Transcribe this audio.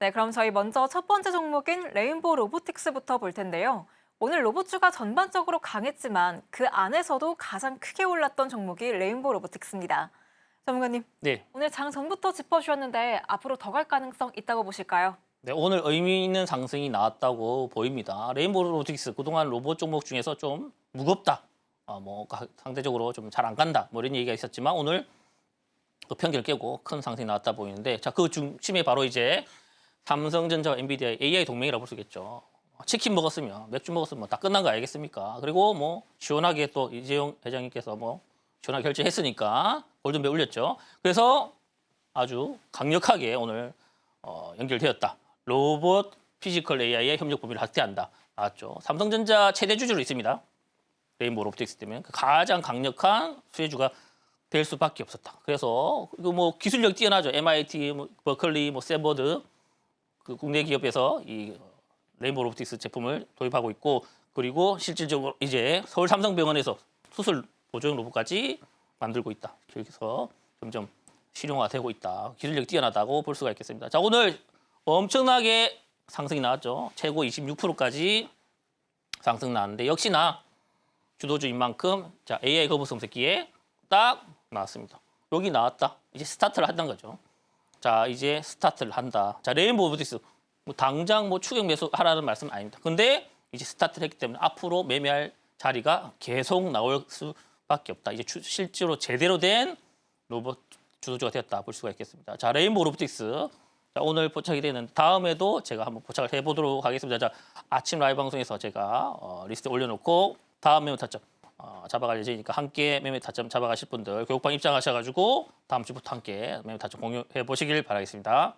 네, 그럼 저희 먼저 첫 번째 종목인 레인보우 로보틱스부터 볼 텐데요. 오늘 로봇주가 전반적으로 강했지만 그 안에서도 가장 크게 올랐던 종목이 레인보우 로보틱스입니다. 전문가님, 네. 오늘 장 전부터 짚어주셨는데 앞으로 더 갈 가능성 있다고 보실까요? 네, 오늘 의미 있는 상승이 나왔다고 보입니다. 레인보우 로보틱스 그동안 로봇 종목 중에서 좀 무겁다. 아, 뭐 가- 상대적으로 좀 잘 안 간다. 뭐 이런 얘기가 있었지만 오늘 그 편견을 깨고 큰 상승이 나왔다 보이는데 자, 그 중심에 바로 이제 삼성전자와 엔비디아의 AI 동맹이라고 볼 수 있겠죠. 치킨 먹었으면 맥주 먹었으면 다 끝난 거 알겠습니까? 그리고 뭐 시원하게 또 이재용 회장님께서 뭐 시원하게 결제했으니까 골든벨 울렸죠. 그래서 아주 강력하게 오늘 어, 연결되었다. 로봇 피지컬 AI의 협력 범위를 확대한다. 나왔죠. 삼성전자 최대 주주로 있습니다. 레인보우 로보틱스 때문에 그 가장 강력한 수혜주가 될 수밖에 없었다. 그래서 그뭐 기술력 뛰어나죠. MIT, 뭐 버클리, 뭐 세버드 그 국내 기업에서 이 레인보우 로보틱스 제품을 도입하고 있고 그리고 실질적으로 이제 서울 삼성병원에서 수술 보조용 로봇까지 만들고 있다. 그래서 점점 실용화되고 있다. 기술력 뛰어나다고 볼 수가 있겠습니다. 자 오늘 엄청나게 상승이 나왔죠. 최고 26%까지 상승 나왔는데 역시나 주도주인 만큼 자 AI 거부성 새끼에 딱 나왔습니다. 여기 나왔다. 이제 스타트를 한다는 거죠. 자 이제 스타트를 한다. 자 레인보우 로보틱스 뭐 당장 뭐 추격 매수 하라는 말씀 아닙니다. 근데 이제 스타트를 했기 때문에 앞으로 매매할 자리가 계속 나올 수밖에 없다. 이제 추- 실제로 제대로 된 로봇 주도주가 되었다 볼 수가 있겠습니다. 자 레인보우 로보틱스 자, 오늘 포착이 되는 다음에도 제가 한번 포착을 해보도록 하겠습니다. 자 아침 라이브 방송에서 제가 어, 리스트 올려놓고 다음 매매 타점 어, 잡아갈 예정이니까 함께 매매 타점 잡아가실 분들 교육방 입장하셔가지고 다음 주부터 함께 매매 타점 공유해 보시길 바라겠습니다.